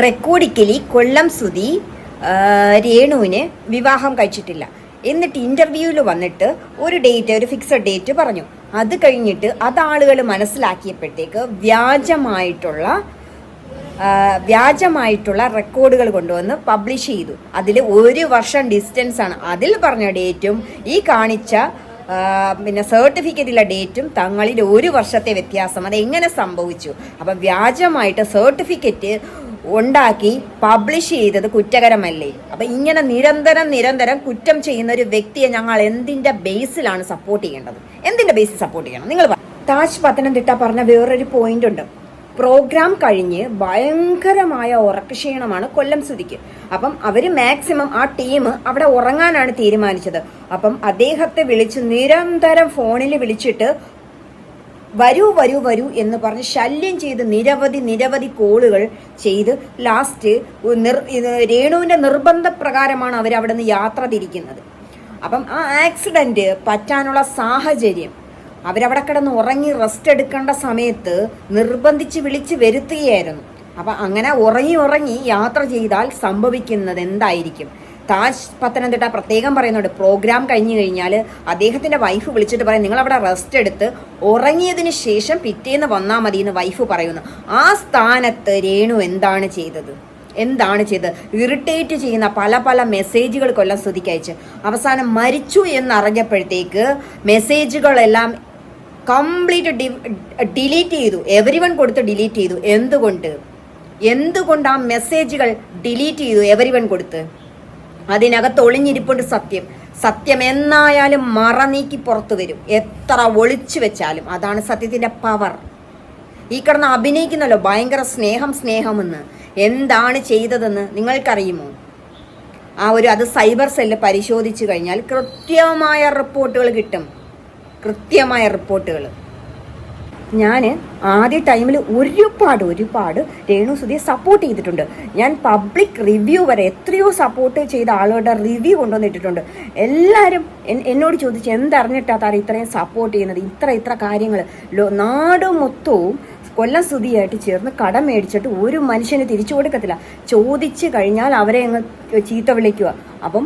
Recordically കൊല്ലം ആ, രേണുവിന് വിവാഹം കഴിച്ചിട്ടില്ല. എന്നിട്ട് ഇന്റർവ്യൂവിൽ വന്നിട്ട് ഒരു ഡേറ്റ് ഒരു ഫിക്സഡ് ഡേറ്റ് പറഞ്ഞു. അത് കഴിഞ്ഞിട്ട് അത് ആളുകൾ മനസ്സിലാക്കിയപ്പോഴത്തേക്ക് വ്യാജമായിട്ടുള്ള വ്യാജമായിട്ടുള്ള റെക്കോർഡുകൾ കൊണ്ടുവന്ന് പബ്ലിഷ് ചെയ്തു. അതിൽ ഒരു വർഷം ഡിസ്റ്റൻസ് ആണ്. അതിൽ പറഞ്ഞ ഡേറ്റും ഈ കാണിച്ച പിന്നെ സർട്ടിഫിക്കറ്റിലെ ഡേറ്റും തങ്ങളിൽ ഒരു വർഷത്തെ വ്യത്യാസം. അത് എങ്ങനെ സംഭവിച്ചു? അപ്പം വ്യാജമായിട്ട് സർട്ടിഫിക്കറ്റ് ഉണ്ടാക്കി പബ്ലിഷ് ചെയ്തത് കുറ്റകരമല്ലേ? അപ്പം ഇങ്ങനെ നിരന്തരം നിരന്തരം കുറ്റം ചെയ്യുന്ന ഒരു വ്യക്തിയെ ഞങ്ങൾ എന്തിന്റെ ബേസിലാണ് സപ്പോർട്ട് ചെയ്യേണ്ടത്? എന്തിന്റെ ബേസിൽ സപ്പോർട്ട് ചെയ്യണം? നിങ്ങൾ. താജ് പത്തനംതിട്ട പറഞ്ഞ വേറൊരു പോയിന്റ് ഉണ്ട്. പ്രോഗ്രാം കഴിഞ്ഞ് ഭയങ്കരമായ ഉറക്കക്ഷീണമാണ് കൊല്ലം സുതിക്ക് അപ്പം അവർ മാക്സിമം ആ ടീം അവിടെ ഉറങ്ങാനാണ് തീരുമാനിച്ചത്. അപ്പം അദ്ദേഹത്തെ വിളിച്ച് നിരന്തരം ഫോണിൽ വിളിച്ചിട്ട് വരൂ വരൂ വരൂ എന്ന് പറഞ്ഞ് ശല്യം ചെയ്ത് നിരവധി നിരവധി കോളുകൾ ചെയ്ത് ലാസ്റ്റ് നിർ രേണുവിന്റെ നിർബന്ധപ്രകാരമാണ് അവർ അവിടെ നിന്ന് യാത്ര തിരിക്കുന്നത്. അപ്പം ആ ആക്സിഡന്റ് പറ്റാനുള്ള സാഹചര്യം അവരവിടെ കിടന്ന് ഉറങ്ങി റെസ്റ്റ് എടുക്കേണ്ട സമയത്ത് നിർബന്ധിച്ച് വിളിച്ച് വരുത്തുകയായിരുന്നു. അപ്പം അങ്ങനെ ഉറങ്ങി ഉറങ്ങി യാത്ര ചെയ്താൽ സംഭവിക്കുന്നത് എന്തായിരിക്കും? താജ് പത്തനംതിട്ട പ്രത്യേകം പറയുന്നുണ്ട്. പ്രോഗ്രാം കഴിഞ്ഞു കഴിഞ്ഞാൽ അദ്ദേഹത്തിന്റെ വൈഫ് വിളിച്ചിട്ട് പറയും നിങ്ങൾ അവിടെ റെസ്റ്റ് എടുത്ത് ഉറങ്ങിയതിന് ശേഷം പിറ്റേന്ന് വന്നാൽ മതി എന്ന് വൈഫ് പറയുന്നു. ആ സ്ഥാനത്ത് രേണു എന്താണ് ചെയ്തത്? എന്താണ് ചെയ്തത്? ഇറിറ്റേറ്റ് ചെയ്യുന്ന പല പല മെസ്സേജുകൾ കൊല്ലം സ്തുതിക്ക് അയച്ച്. അവസാനം മരിച്ചു എന്നറിഞ്ഞപ്പോഴത്തേക്ക് മെസ്സേജുകളെല്ലാം കംപ്ലീറ്റ് ഡിലീറ്റ് ചെയ്തു. എവരി വൺ കൊടുത്ത് ഡിലീറ്റ് ചെയ്തു. എന്തുകൊണ്ട്? എന്തുകൊണ്ട് ആ മെസ്സേജുകൾ ഡിലീറ്റ് ചെയ്തു? എവരി വൺ കൊടുത്ത്? അതിനകത്ത് ഒളിഞ്ഞിരിപ്പുണ്ട് സത്യം. സത്യം എന്നായാലും മറ നീക്കി പുറത്തു വരും. എത്ര ഒളിച്ചു വെച്ചാലും അതാണ് സത്യത്തിന്റെ പവർ ഈ കിടന്ന് അഭിനയിക്കുന്നല്ലോ ഭയങ്കര സ്നേഹം സ്നേഹമെന്ന്. എന്താണ് ചെയ്തതെന്ന് നിങ്ങൾക്കറിയുമോ? ആ ഒരു അത് സൈബർ സെല്ല് പരിശോധിച്ചു കഴിഞ്ഞാൽ കൃത്യമായ റിപ്പോർട്ടുകൾ കിട്ടും. കൃത്യമായ റിപ്പോർട്ടുകൾ. ഞാൻ ആദ്യ ടൈമിൽ ഒരുപാട് ഒരുപാട് രേണു സുധിയെ സപ്പോർട്ട് ചെയ്തിട്ടുണ്ട്. ഞാൻ പബ്ലിക് റിവ്യൂ വരെ എത്രയോ സപ്പോർട്ട് ചെയ്ത ആളുകളുടെ റിവ്യൂ കൊണ്ടുവന്നിട്ടിട്ടുണ്ട്. എല്ലാവരും എന്നോട് ചോദിച്ചു എന്തറിഞ്ഞിട്ടാ താരം ഇത്രയും സപ്പോർട്ട് ചെയ്യുന്നത്? ഇത്ര ഇത്ര കാര്യങ്ങൾ നാട് മൊത്തവും കൊല്ലം സ്തുതിയായിട്ട് ചേർന്ന് കടം മേടിച്ചിട്ട് ഒരു മനുഷ്യന് തിരിച്ചു കൊടുക്കത്തില്ല. ചോദിച്ചു കഴിഞ്ഞാൽ അവരെ അങ്ങ് ചീത്ത വിളിക്കുക. അപ്പം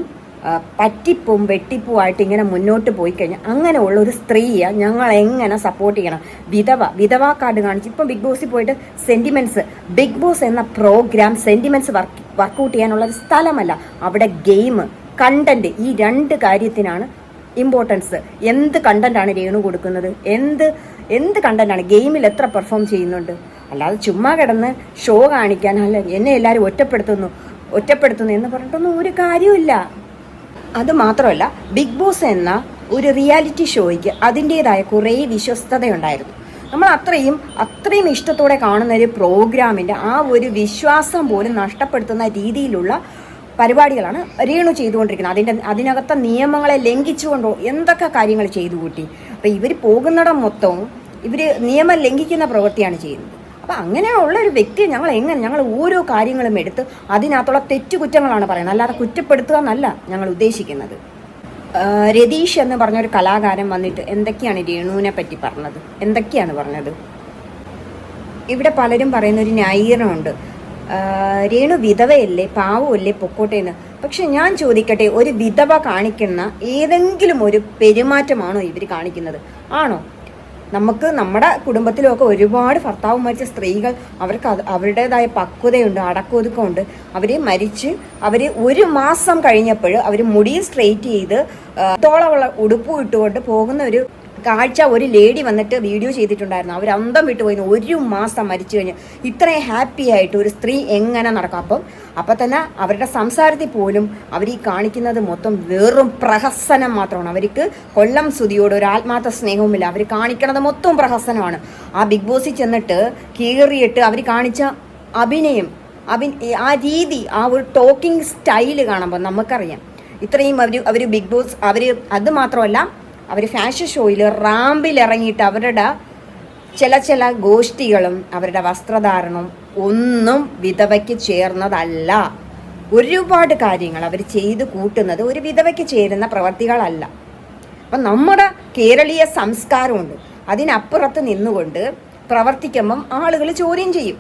പറ്റിപ്പും വെട്ടിപ്പുമായിട്ട് ഇങ്ങനെ മുന്നോട്ട് പോയി കഴിഞ്ഞാൽ അങ്ങനെയുള്ള ഒരു സ്ത്രീയെ ഞങ്ങൾ എങ്ങനെ സപ്പോർട്ട് ചെയ്യണം? വിധവ വിധവ കാർഡ് കാണിച്ച് ഇപ്പം ബിഗ് ബോസിൽ പോയിട്ട് സെന്റിമെന്റ്സ് ബിഗ് ബോസ് എന്ന പ്രോഗ്രാം സെന്റിമെന്റ്സ് വർക്ക് വർക്കൗട്ട് ചെയ്യാനുള്ള ഒരു സ്ഥലമല്ല. അവിടെ ഗെയിം കണ്ടന്റ് ഈ രണ്ട് കാര്യത്തിനാണ് ഇമ്പോർട്ടൻസ് എന്ത് കണ്ടന്റാണ് രേണു കൊടുക്കുന്നത്? എന്ത് എന്ത് കണ്ടന്റാണ് ഗെയിമിൽ എത്ര പെർഫോം ചെയ്യുന്നുണ്ട്? അല്ലാതെ ചുമ്മാ കിടന്ന് ഷോ കാണിക്കാൻ അല്ല എന്നെ എല്ലാവരും ഒറ്റപ്പെടുത്തുന്നു ഒറ്റപ്പെടുത്തുന്നു എന്ന് പറഞ്ഞിട്ടൊന്നും ഒരു കാര്യമില്ല അത് മാത്രമല്ല ബിഗ് ബോസ് എന്ന ഒരു റിയാലിറ്റി ഷോയ്ക്ക് അതിന്റെതായ കുറേ വിശ്വസ്തതയുണ്ടായിരുന്നു. നമ്മൾ അത്രയും അത്രയും ഇഷ്ടത്തോടെ കാണുന്ന ഒരു പ്രോഗ്രാമിന്റെ ആ ഒരു വിശ്വാസം പോലും നഷ്ടപ്പെടുത്തുന്ന രീതിയിലുള്ള പരിപാടികളാണ് രേണു ചെയ്തുകൊണ്ടിരിക്കുന്നത്. അതിന്റെ അതിനകത്തെ നിയമങ്ങളെ ലംഘിച്ചുകൊണ്ടോ എന്തൊക്കെ കാര്യങ്ങൾ ചെയ്തു കൂട്ടി അപ്പോൾ ഇവർ പോകുന്നിടം മൊത്തവും ഇവർ നിയമം ലംഘിക്കുന്ന പ്രവൃത്തിയാണ് ചെയ്യുന്നത്. അപ്പം അങ്ങനെയുള്ള ഒരു വ്യക്തിയെ ഞങ്ങൾ എങ്ങനെ ഞങ്ങൾ ഓരോ കാര്യങ്ങളും എടുത്ത് അതിനകത്തുള്ള തെറ്റുകുറ്റങ്ങളാണ് പറയുന്നത്? അല്ലാതെ കുറ്റപ്പെടുത്തുക എന്നല്ല ഞങ്ങൾ ഉദ്ദേശിക്കുന്നത്. രതീഷ് എന്ന് പറഞ്ഞൊരു കലാകാരൻ വന്നിട്ട് എന്തൊക്കെയാണ് രേണുവിനെ പറ്റി പറഞ്ഞത്? എന്തൊക്കെയാണ് പറഞ്ഞത്? ഇവിടെ പലരും പറയുന്ന ഒരു ന്യായീകരണമുണ്ട് രേണു വിധവയല്ലേ പാവമല്ലേ പൊക്കോട്ടെ എന്ന്. പക്ഷെ ഞാൻ ചോദിക്കട്ടെ ഒരു വിധവ കാണിക്കുന്ന ഏതെങ്കിലും ഒരു പെരുമാറ്റമാണോ ഇവർ കാണിക്കുന്നത്? ആണോ? നമുക്ക് നമ്മുടെ കുടുംബത്തിലുമൊക്കെ ഒരുപാട് ഭർത്താവ് മരിച്ച സ്ത്രീകൾ അവർക്ക് അവരുടേതായ പക്വതയുണ്ട് അടക്കൊതുക്കമുണ്ട് അവർ മരിച്ച് അവർ ഒരു മാസം കഴിഞ്ഞപ്പോൾ അവർ മുടി സ്ട്രെയിറ്റ് ചെയ്ത് തോളമുള്ള ഉടുപ്പ് ഇട്ടുകൊണ്ട് പോകുന്ന ഒരു കാഴ്ച ഒരു ലേഡി വന്നിട്ട് വീഡിയോ ചെയ്തിട്ടുണ്ടായിരുന്നു. അവർ അന്തം വിട്ടു പോയി. ഒരു മാസം മരിച്ചു കഴിഞ്ഞ്. ഇത്രയും ഹാപ്പി ആയിട്ട് ഒരു സ്ത്രീ എങ്ങനെ നടക്കും? അപ്പം അപ്പം തന്നെ അവരുടെ സംസാരത്തിൽ പോലും അവർ ഈ കാണിക്കുന്നത് മൊത്തം വെറും പ്രഹസനം മാത്രമാണ്. അവർക്ക് കൊല്ലം സ്തുതിയോട് ഒരു ആത്മാർത്ഥ സ്നേഹവുമില്ല. അവർ കാണിക്കണത് മൊത്തം പ്രഹസനമാണ്. ആ ബിഗ് ബോസിൽ ചെന്നിട്ട് കീറിയിട്ട് അവർ കാണിച്ച അഭിനയം അഭി ആ രീതി ആ ഒരു ടോക്കിംഗ് സ്റ്റൈൽ കാണുമ്പോൾ നമുക്കറിയാം. ഇത്രയും അവർ അവർ ബിഗ് ബോസ് അവർ അത് മാത്രമല്ല അവർ ഫാഷൻ ഷോയിൽ റാമ്പിൽ ഇറങ്ങിയിട്ട് അവരുടെ ചില ചില ഗോഷ്ഠികളും അവരുടെ വസ്ത്രധാരണവും ഒന്നും വിധവയ്ക്ക് ചേർന്നതല്ല. ഒരുപാട് കാര്യങ്ങൾ അവർ ചെയ്ത് കൂട്ടുന്നത് ഒരു വിധവയ്ക്ക് ചേരുന്ന പ്രവർത്തികളല്ല. അപ്പം നമ്മുടെ കേരളീയ സംസ്കാരമുണ്ട്. അതിനപ്പുറത്ത് നിന്നുകൊണ്ട് പ്രവർത്തിക്കുമ്പം ആളുകൾ ചോദ്യം ചെയ്യും.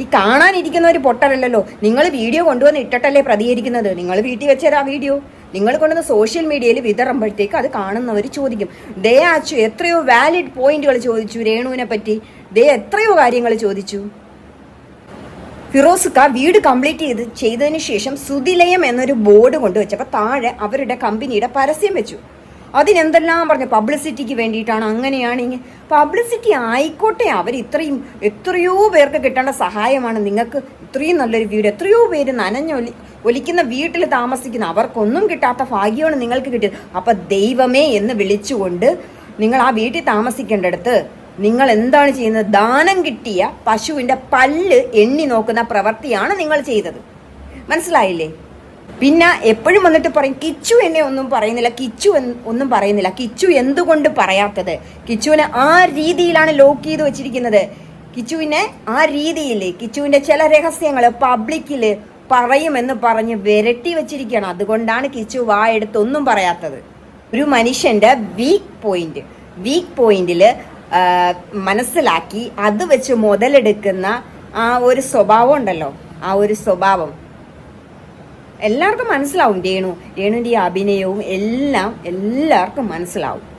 ഈ കാണാനിരിക്കുന്ന ഒരു പൊട്ടലല്ലോ നിങ്ങൾ വീഡിയോ കൊണ്ടുവന്ന് ഇട്ടിട്ടല്ലേ പ്രതികരിക്കുന്നത്. നിങ്ങൾ വീട്ടിൽ വെച്ചേരാ വീഡിയോ. നിങ്ങൾ കൊണ്ടുവന്ന് സോഷ്യൽ മീഡിയയിൽ വിതറുമ്പോഴത്തേക്ക് അത് കാണുന്നവർ ചോദിക്കും. ദേ അച്ചു എത്രയോ വാലിഡ് പോയിന്റുകൾ ചോദിച്ചു രേണുവിനെ പറ്റി. ദേ എത്രയോ കാര്യങ്ങൾ ചോദിച്ചു. ഫിറോസുക്ക വീട് കംപ്ലീറ്റ് ചെയ്ത് ചെയ്തതിന് ശേഷം സുതിലയം എന്നൊരു ബോർഡ് കൊണ്ടുവച്ചപ്പോൾ താഴെ അവരുടെ കമ്പനിയുടെ പരസ്യം വെച്ചു. അതിനെന്തെല്ലാം പറഞ്ഞു പബ്ലിസിറ്റിക്ക് വേണ്ടിയിട്ടാണ് അങ്ങനെയാണ് പബ്ലിസിറ്റി ആയിക്കോട്ടെ അവർ ഇത്രയും എത്രയോ പേർക്ക് കിട്ടേണ്ട സഹായമാണ് നിങ്ങൾക്ക്. ഇത്രയും നല്ലൊരു വീട് എത്രയോ പേര് നനഞ്ഞൊലി ഒലിക്കുന്ന വീട്ടിൽ താമസിക്കുന്ന അവർക്കൊന്നും കിട്ടാത്ത ഭാഗ്യമാണ് നിങ്ങൾക്ക് കിട്ടിയത്. അപ്പം ദൈവമേ എന്ന് വിളിച്ചുകൊണ്ട് നിങ്ങൾ ആ വീട്ടിൽ താമസിക്കേണ്ടടുത്ത് നിങ്ങൾ എന്താണ് ചെയ്യുന്നത്? ദാനം കിട്ടിയ പശുവിന്റെ പല്ല് എണ്ണി നോക്കുന്ന പ്രവൃത്തിയാണ് നിങ്ങൾ ചെയ്തത്. മനസ്സിലായില്ലേ? പിന്നെ എപ്പോഴും വന്നിട്ട് പറയും കിച്ചു എന്നെ ഒന്നും പറയുന്നില്ല കിച്ചു ഒന്നും പറയുന്നില്ല. കിച്ചു എന്തുകൊണ്ട് പറയാത്തത്? കിച്ചുവിനെ ആ രീതിയിലാണ് ലോക്ക് ചെയ്ത് വെച്ചിരിക്കുന്നത്. കിച്ചുവിനെ ആ രീതിയിൽ കിച്ചുവിന്റെ ചില രഹസ്യങ്ങൾ പബ്ലിക്കിൽ പറയുമെന്ന് പറഞ്ഞ് വിരട്ടി വെച്ചിരിക്കുകയാണ്. അതുകൊണ്ടാണ് കിച്ചു വായെടുത്തൊന്നും പറയാത്തത്. ഒരു മനുഷ്യന്റെ വീക്ക് പോയിന്റ് വീക്ക് പോയിന്റിൽ മനസ്സിലാക്കി അത് വെച്ച് മുതലെടുക്കുന്ന ആ ഒരു സ്വഭാവം ഉണ്ടല്ലോ ആ ഒരു സ്വഭാവം. എല്ലാവർക്കും മനസ്സിലാവും രേണു. രേണുവിന്റെ ഈ അഭിനയവും എല്ലാം എല്ലാവർക്കും മനസ്സിലാവും.